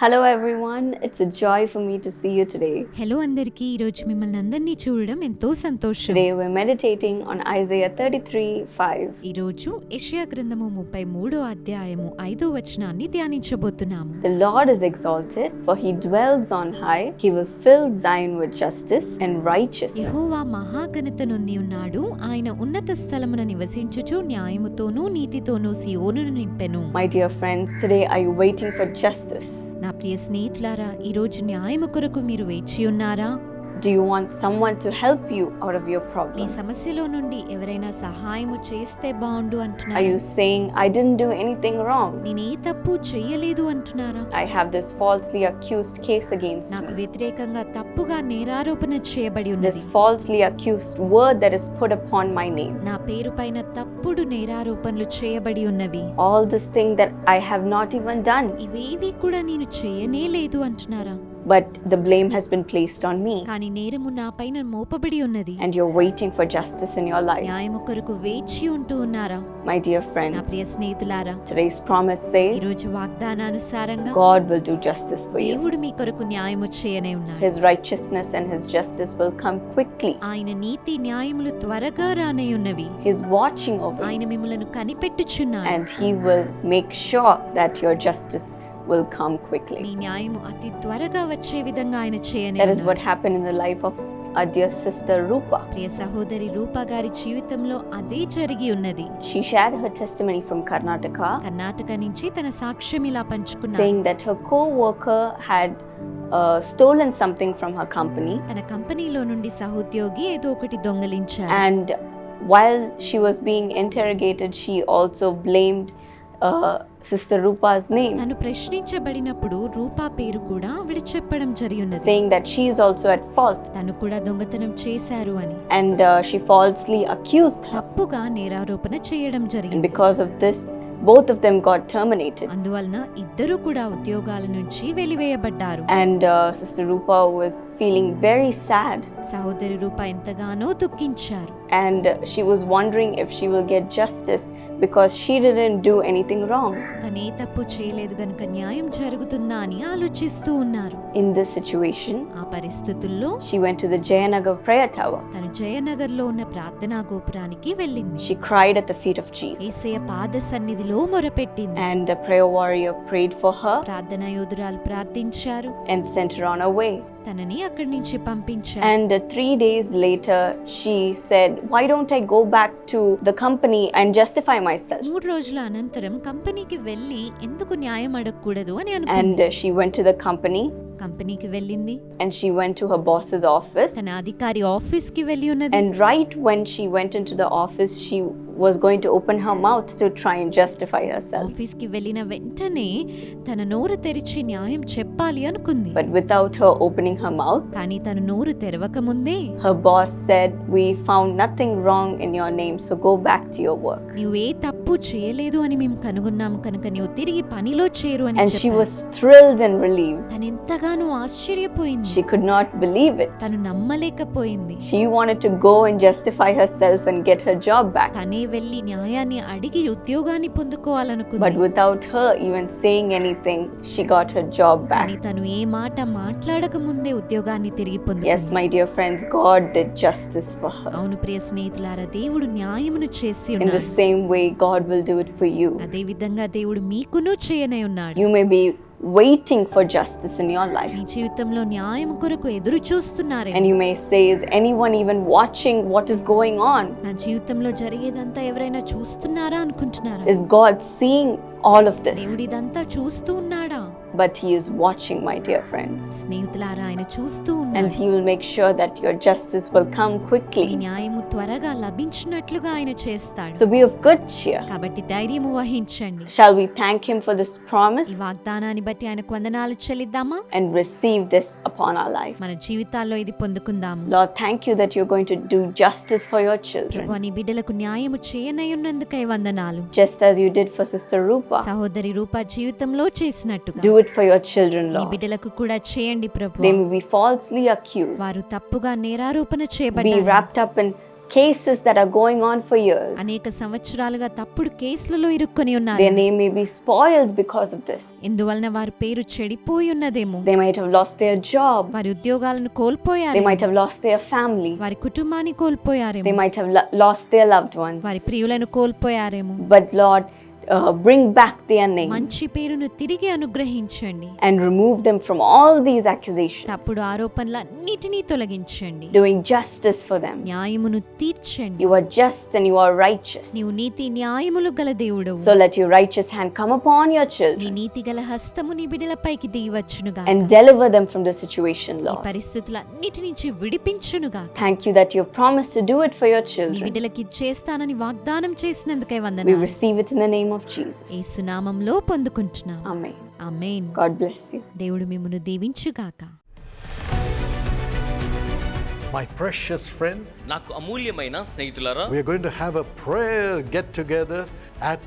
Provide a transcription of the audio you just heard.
Hello everyone it's joy for me to see you today hello అందరికి. ఈ రోజు మిమ్మల్ని అందరినీ చూడడం ఎంతో సంతోషం. Today we meditating on Isaiah 33:5 ఈ రోజు యెషయా గ్రంథము 33వ అధ్యాయము 5వ వచనాన్ని ధ్యానించబోతున్నాము. The Lord is exalted for he dwells on high he will fill Zion with justice and righteous యెహోవా మహా ఘనతను ఉన్నాడు. ఆయన ఉన్నత స్థలమున నివసించుచు న్యాయముతోను నీతితోను సియోనును నింపెను. My dear friends today I you waiting for justice నా ప్రియ స్నేహితులారా ఈరోజు న్యాయము కొరకు మీరు వేచి ఉన్నారా? Do you want someone to help you out of your me problem? సమస్యలో నుండి ఎవరైనా సహాయము చేస్తే బాగుండు Are అంటున్నారు you saying, I didn't do anything wrong? నేను ఏ తప్పు చెయ్యలేదు అంటున్నారా I have this falsely accused case against నాకు. వ్యతిరేకంగా తప్పుగా నేరారోపణ చేయబడి This ఉన్నది falsely accused word that is put upon my name. నా పేరు పైన తప్పుడు నేరారోపణలు చేయబడి ఉన్నవి All this thing that I have not even done. ఇవేవి కూడా నేను చేయనే లేదు అంటున్నారా but the blame has been placed on me కానీ నేరము నా పైన మోపబడి ఉన్నది and you're waiting for justice in your life న్యాయము కొరకు వేచి ఉంటూ ఉన్నారా my dear నా friends ప్రియ స్నేహితులారా today's promise says ఈరోజు వాగ్దానానుసారంగా god will do justice for you దేవుడు మీ కొరకు న్యాయము చేయనే ఉన్నాడు his righteousness and his justice will come quickly ఆయన నీతి న్యాయములు త్వరగా రానే ఉన్నవి he's watching over you ఆయన మిమ్మలను కనిపెట్టుచున్నాడు and he will make sure that your justice will come me quickly న్యాయము అతి త్వరగా వచ్చే విధంగా ఆయన చేయనే that is what happened in the life of our dear sister rupa ప్రియ సహోదరి రూపా గారి జీవితంలో అదే జరిగి ఉన్నది she shared her testimony from karnataka Karnataka నుంచి తన సాక్ష్యం ఇలా పంచుకున్నారు saying that her co-worker had uh, stolen something from her company తన కంపెనీలో నుండి సహోద్యోగి ఏదో ఒకటి దొంగలించారు and while she was being interrogated she also blamed uh, sister rupa's name తను ప్రశ్నించబడినప్పుడు రూపా పేరు కూడా ఆవిడ చెప్పడం జరిగి ఉన్నది saying that she is also at fault తను కూడా దొంగతనం చేశారు అని and uh, she falsely accused her తప్పుగా నేరారోపణ చేయడం and జరిగింది because of this both of them got terminated అందువలన ఇద్దరు కూడా ఉద్యోగాల నుంచి వెలివేయబడ్డారు and uh, sister rupa was feeling very sad సహోదరి రూప ఎంతగానో దుఃఖించారు and she was wondering if she will get justice because she didn't do anything wrong తనే తప్పు చేయలేదు గనుక న్యాయం జరుగుతుందా అని ఆలోచిస్తూ ఉన్నారు in this situation ఆ పరిస్థితుల్లో she went to the jayanagar prayer tower తను జయనగర్లో ఉన్న ప్రార్థనా గోపురానికి వెళ్ళింది she cried at the feet of jesus ఏసయ పాద సన్నిధిలో మొరపెట్టింది and the prayer warrior prayed for her ప్రార్థనా యోధురాలు ప్రార్థించారు and sent her on her way. తనని అక్కడి నుంచి పంపించారు And uh, three days later, she said, Why don't I go back to the company and justify myself? మూడు రోజుల అనంతరం కంపెనీకి వెళ్ళి ఎందుకు న్యాయం అడగకూడదు అని And అనుకుంది uh, she went to the company కంపెనీకి వెళ్ళింది and she went to her boss's office. తన అధికారి ఆఫీస్కి వెళ్ళి ఉన్నది And right when she went into the office, she was going to open her mouth to try and justify herself ఆఫీస్కి వెళ్ళిన వెంటనే తన నోరు తెరిచి న్యాయం చెప్పాలి అనుకుంది. But without her opening her mouth కానీ తన నోరు తెరవక ముందే her boss said we found nothing wrong in your name so go back to your work you ఏ తప్పు చేయలేదు అని మేము కనుగొన్నాం కనుక నీవు తిరిగి పనిలో చేరు అని చెప్పారు. She was thrilled and relieved తన ఎంతగానో ఆశ్చర్యపోయింది. She could not believe it తను నమ్మలేకపోయింది. She wanted to go and justify herself and get her job back కానీ వెళ్ళి న్యాయాన్ని అడిగి ఉద్యోగాన్ని పొందుకోవాలనుకుంది. Without her even saying anything she got job back తను ఏ మాట మాట్లాడక ఉద్యోగాన్ని తిరిగి పొందుకుంది. Yes my dear friends god did justice అవును ప్రియ స్నేహితులారా దేవుడు న్యాయమును చేసి ఉన్నాడు in the same way god will do it for అదే విధంగా దేవుడు మీకును చేయనే ఉన్నాడు. You may waiting for justice in your life. మీ జీవితంలో న్యాయం కొరకు ఎదురు చూస్తున్నారే And you may say, Is anyone even watching what is going on? నా జీవితంలో జరిగేదంతా ఎవరైనా చూస్తున్నారా అనుకుంటున్నారా Is God seeing all of this? దేవుడు ఇదంతా చూస్తూ ఉన్నాడా But He is watching, my dear friends. స్నేహితులారా ఆయన చూస్తూ And ఉన్నాడు He will make sure that your justice will come me quickly. న్యాయము త్వరగా లభించినట్లుగా ఆయన చేస్తాడు. So be of good cheer కాబట్టి ధైర్యం వహించండి. Shall we thank him for this promise ఈ వాగ్దానాన్ని బట్టి ఆయనకు వందనాలు చెల్లిద్దామా? And receive this upon our life మన జీవితాల్లో ఇది పొందుకుందాము. Lord thank that you are going to do justice for your children వని బిడ్డలకు న్యాయం చేయనయున్నందుకై వందనాలు. Just as you did for sister rupa. సహోదరి రూప జీవితంలో చేసినట్టుగా. Do it for your children Lord బిడ్డలకు కూడా చేయండి ప్రభు. They may be falsely accuse వారు తప్పుగా నేరారోపణ చేయబడ్డారు. Be wrapped up in cases that are going on for years. అనేక సంవత్సరాలుగా తప్పుడు కేసులలో ఇరుక్కొని ఉన్నారు Their name may be spoiled because of this. ఇందువలన వారి పేరు చెడిపోయి ఉన్నదేమో They might have lost their job. వారి ఉద్యోగాలను They కోల్పోయారు might have lost their family. వారి కుటుంబాన్ని They కోల్పోయారేమో might have lo- lost their loved ones. వారి ప్రియులను కోల్పోయారేమో But Lord, uh, bring back their name మంచి పేరును తిరిగి అనుగ్రహించండి and remove them from all these accusations, తప్పుడు ఆరోపణలన్నిటినీ తొలగించండి doing justice for them. న్యాయమును తీర్చండి You are just and you are righteous. నీవు నీతి న్యాయములు గల దేవుడవు So let your righteous hand come upon your నీ children నీతి గల హస్తము నీ బిడలపైకి దిగివచ్చునుగా and deliver them from the situation, ఈ Lord. పరిస్థితులన్నిటి నుంచి విడిపించునుగా Thank you that you have promised to do it for your నీ children. బిడ్డలకి చేస్తానని వాగ్దానం చేసినందుకై We వందనాలు receive it in the name of Jesus. ఏసునామంలో పొందుకుంటున్నాం Amen. Amen God bless you. దేవుడు మిమ్మను దీవించుగాక My precious friend, నాకు అమూల్యమైన స్నేహితులారా we are going to have a prayer get together at